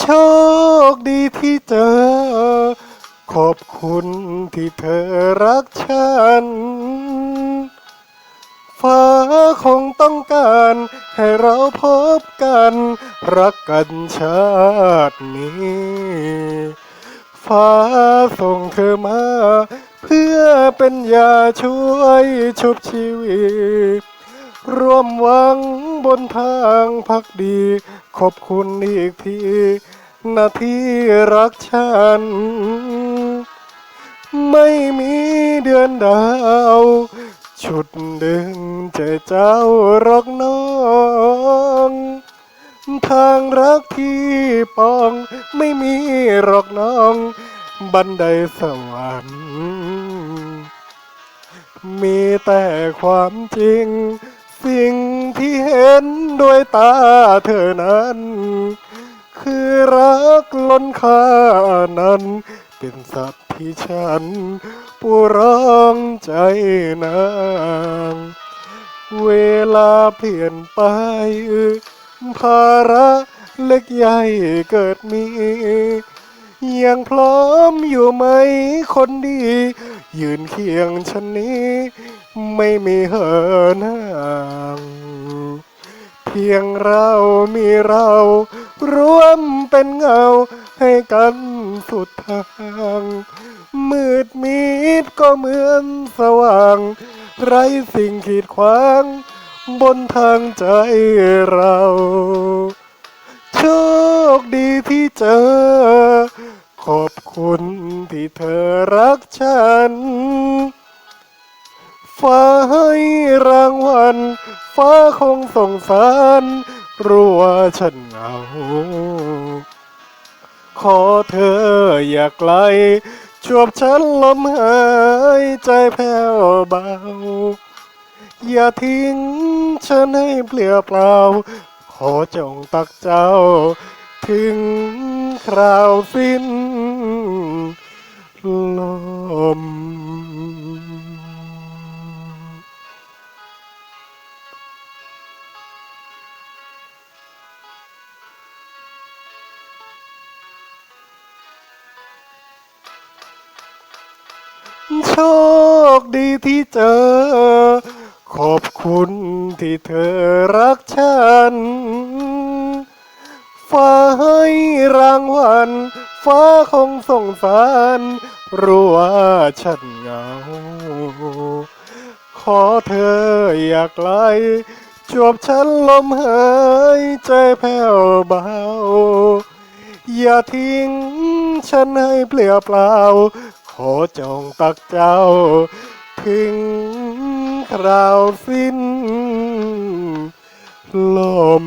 โชคดีที่เจอ ขอบคุณที่เธอรักฉัน ฟ้าคงต้องการให้เราพบกัน รักกันชาตินี้ ฟ้าส่งเธอมา เพื่อเป็นยาช่วยชุบชีวิต ร่วมหวังบนทางพักดี ขอบคุณอีกทีนาที่รักฉัน ไม่มีเดือนดาว ชุดดึงใจเจ้ารอกน้องทางรักที่ปองไม่มีหรอกน้อง บันไดสวรรค์มีแต่ความจริง สิ่งที่เห็นด้วยตาเธอนั้น คือรักล้นค่านั้น เป็นสัตว์ที่ฉันผู้ร้องใจนางเวลาเปลี่ยนไปภาระเล็กใหญ่เกิดมียังพร้อมอยู่ไหมคนดี ยืนเคียงฉันนี้ ไม่มีเหินห่างเพียงเรามีเราร่วมเป็นเงาให้กันสุดทาง มืดมิดก็เหมือนสว่าง ไรสิ่งขีดขวาง บนทางใจเรา โชคดีที่เจอ ขอบคุณที่เธอรักฉัน ฟ้าให้รางวัล ฟ้าคงสงสารรู้ว่าฉันเหงา ขอเธออย่าไกลชวบฉันลมหายใจแผ่วเบา อย่าทิ้งฉันให้เปลี่ยวเปล่า ขอจงตักเจ้า ถึงคราวสิ้นลม โชคดีที่เจอ ขอบคุณที่เธอรักฉัน ฟ้าให้รางวัล ฟ้าคงส่งสารรู้ว่าฉันเหงา ขอเธออย่าไกลจวบฉันลมหายใจแผ่วเบา อย่าทิ้งฉันให้เปลี่ยวเปล่า จงตักเจ้า ถึงคราวสิ้น ลม